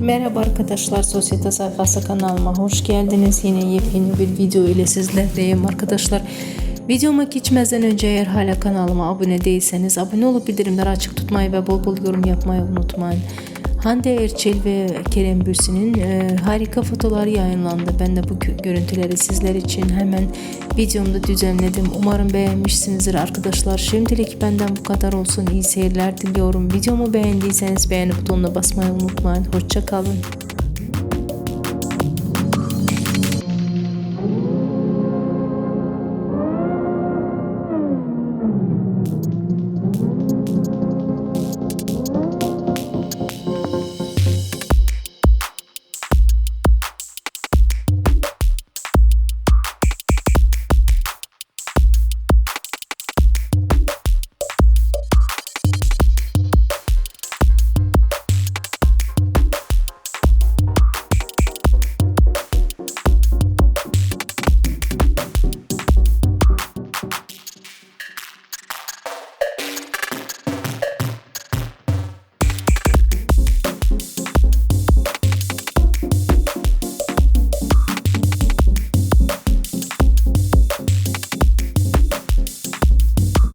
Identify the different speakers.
Speaker 1: Merhaba arkadaşlar Sosyete sayfası kanalıma hoş geldiniz. Yine yepyeni bir video ile sizlerleyim arkadaşlar. Videoma geçmezden önce eğer hala kanalıma abone değilseniz abone olup bildirimleri açık tutmayı ve bol bol yorum yapmayı unutmayın. Hande Erçel ve Kerem Bürsin'in e, harika fotoğrafları yayınlandı. Ben de bu gö- görüntüleri sizler için hemen videomda düzenledim. Umarım beğenmişsinizdir arkadaşlar. Şimdilik benden bu kadar olsun. İyi seyirler diliyorum. Videomu beğendiyseniz beğeni butonuna basmayı unutmayın. Hoşça kalın.